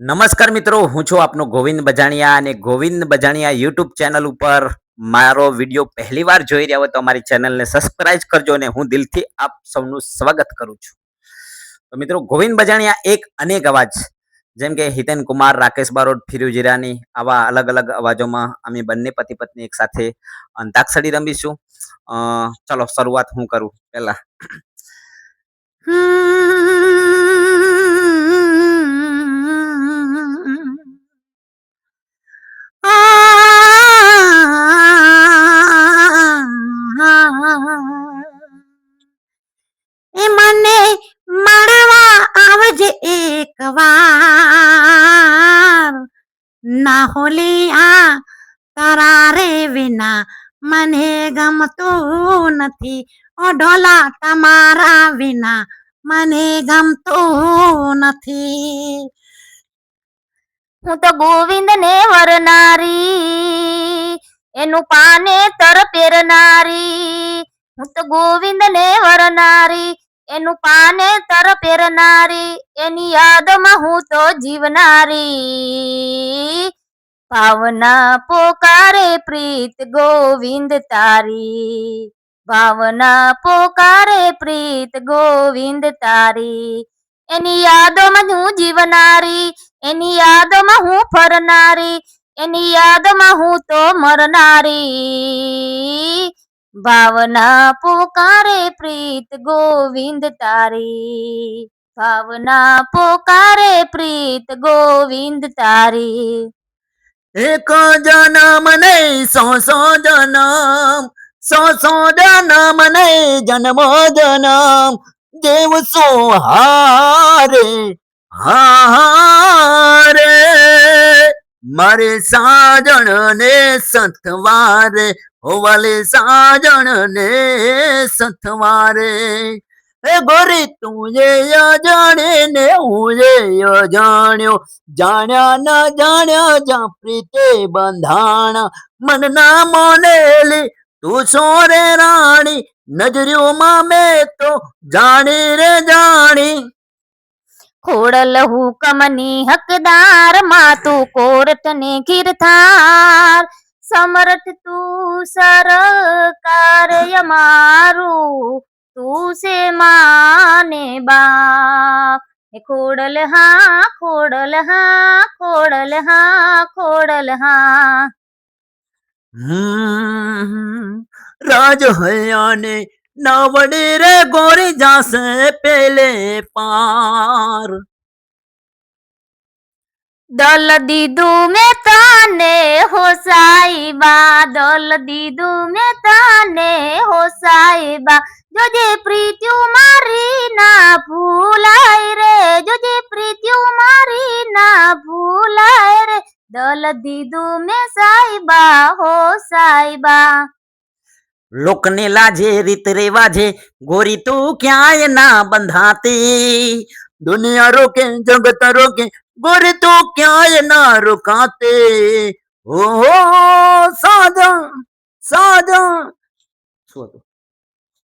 નમસ્કાર મિત્રો, હું છું આપનો ગોવિંદ બજાણિયા અને ગોવિંદ બજાણિયા યુટ્યુબ ચેનલ ઉપર મારો વીડિયો પહેલી વાર જોઈ રહ્યા હોય તો અમારી ચેનલને સબસ્ક્રાઇબ કરજો અને હું દિલથી આપ સૌનું સ્વાગત કરું છું. તો મિત્રો, ગોવિંદ બજાણિયા એક અનેક અવાજ જેમ કે હિતેન કુમાર, રાકેશ બારોટ ફિરુજીરાની આવા અલગ અલગ અવાજોમાં અમે બંને પતિ પત્ની એક સાથે અંતાક્ષરી રમીશું. ચલો, શરૂઆત હું કરું પહેલા. ના આ તારા વિના મને ગમતું નથી. ઓ ઢોલા તમારા વિના મને ગમતું નથી. હું તો ગોવિંદ ને વરનારી, એનું પાને તર પેરનારી હું તો ગોવિંદ ને વરનારી, એનું પાને તર પેરનારી એની યાદમાં હું તો જીવનારી. ભાવના પોકારે પ્રીત ગોવિંદ તારી. ભાવના પોકારે પ્રીત ગોવિંદ તારી. એની યાદોમાં હું જીવનારી, એની યાદમાં હું ફરનારી, એની યાદમાં હું તો મરનારી. ભાવના પોકારે પ્રીત ગોવિંદ તારી. ભાવના પોકારે પ્રીત ગોવિંદ તારી. એક જન્મ નહીં, સો સો જન્મ, સો સો જન્મ નહીં, જન્મો જન્મ. દેવ સો હારે હારે મારે સાજણ ને સથવારે, હોવાલે સાજણ ને સથવારે. હે ગોરી તું જે જાણે ને હું જે જાણ્યો. જાણ્યા ના જાણ્યા જા પ્રીતે બંધાણા. મન ના મોનેલી તું સોરે રાણી? નજર્યોમાં મેં તો જાણી રે જાણી. ખોડલ હુકમની હકદારમાં તું કોર્ટ ને ગીરધાર. સમર્થ તું સરકાર અમારું તું છે માને બાપ ખોડલ હા ખોડલ હા ખોડલ હા ખોડલ હા રાજ હયાને નાવડે રે ગોરી જાસે પેલે પાર દલ દીધું મે તાને હો સાઈબા દલ દીધું મે તાને હો સાઈબા જોજે પ્રીત્યુ મારી ના ભૂલાય રે, જોજે પ્રીત્યુ મારી ના ભૂલાય રે. દલ દીધું મે સાઈબા, હો સાઈબા. લોકને લાજે, રીત રેવાજે, ગોરી તું ક્યાંય ના બંધાતી. દુનિયા રોકે, જગત રોકે, ગોરી તું ક્યાંય ના રોકાતે. ઓ સાધા સાધા શું હતું?